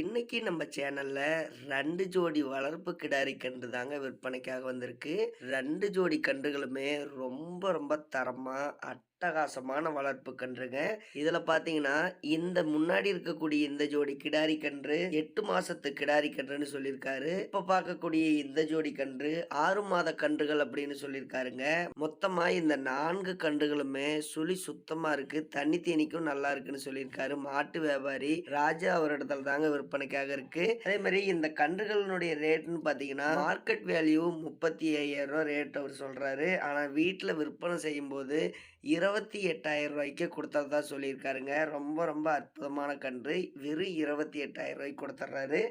இன்னைக்கு நம்ம சேனல்ல ரெண்டு ஜோடி வளர்ப்பு கிடாரி கன்று தாங்க விற்பனைக்காக வந்திருக்கு. ரெண்டு ஜோடி கன்றுகளுமே ரொம்ப ரொம்ப தரமா அட்டகாசமான வளர்ப்பு கன்றுங்க. இதுல பாத்தீங்கன்னா இந்த முன்னாடி இருக்கக்கூடிய இந்த ஜோடி கிடாரி கன்று எட்டு மாசத்து கிடாரி கன்றுன்னு சொல்லியிருக்காரு இப்ப பார்க்கக்கூடிய இந்த ஜோடி கன்று ஆறு மாத கன்றுகள் அப்படின்னு சொல்லியிருக்காருங்க மொத்தமா இந்த நான்கு கன்றுகளுமே சுழி சுத்தமா இருக்கு. தண்ணி தேனிக்கும் நல்லா இருக்குன்னு சொல்லியிருக்காரு மாட்டு வியாபாரி ராஜா அவரிடத்துல தாங்க விற்பனைக்காக இருக்கு. அதே மாதிரி இந்த கன்றுகளினுடைய ரேட்னு பாத்தீங்கன்னா மார்க்கெட் வேல்யூ முப்பத்தி ஐயாயிரம் ரூபாய் ரேட் அவர் சொல்றாரு. ஆனா வீட்டுல விற்பனை செய்யும் போது இருபத்தி எட்டாயிரம் ரூபாய்க்கு கொடுத்ததா சொல்லியிருக்காருங்க. ரொம்ப ரொம்ப அற்புதமான கன்று. வெறும் இருபத்தி எட்டாயிரம் ரூபாய்க்கு கொடுத்துட்றாரு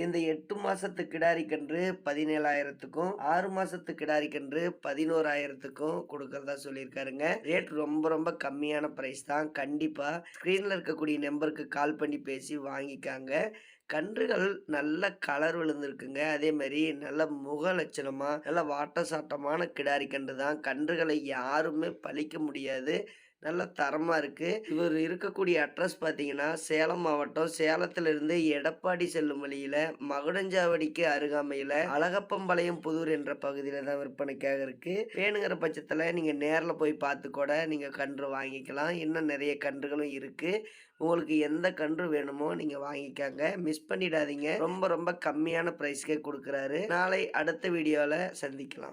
இந்த எட்டு மாசத்து கிடாரி கன்று பதினேழாயிரத்துக்கும் ஆறு மாசத்து கிடாரி கன்று பதினோராயிரத்துக்கும் கொடுக்கறதா சொல்லியிருக்காருங்க. ரேட் ரொம்ப ரொம்ப கம்மியான பிரைஸ் தான். கண்டிப்பா ஸ்கிரீன்ல இருக்கக்கூடிய நம்பருக்கு கால் பண்ணி பேசி வாங்கிக்காங்க. கன்றுகள் நல்ல கலர் விழுந்திருக்குங்க. அதே மாதிரி நல்ல முக லட்சணமா நல்ல வாட்ட சாட்டமான கிடாரி கன்று தான். கன்றுகளை யாருமே பழிக்க முடியாது. நல்ல தரமாக இருக்குது இவர் இருக்கக்கூடிய அட்ரஸ் பார்த்தீங்கன்னா சேலம் மாவட்டம் சேலத்திலிருந்து எடப்பாடி செல்லும் வழியில் மகுடஞ்சாவடிக்கு அருகாமையில் அழகப்பம்பாளையம் புதூர் என்ற பகுதியில் தான் விற்பனைக்காக இருக்குது வேணுங்கிற பட்சத்தில் நீங்கள் நேரில் போய் பார்த்து கூட நீங்கள் கன்று வாங்கிக்கலாம். இன்னும் நிறைய கன்றுகளும் இருக்குது உங்களுக்கு எந்த கன்று வேணுமோ நீங்கள் வாங்கிக்காங்க. மிஸ் பண்ணிடாதீங்க. ரொம்ப ரொம்ப கம்மியான ப்ரைஸ்க்கே கொடுக்குறாரு. நாளை அடுத்த வீடியோவில் சந்திக்கலாம்.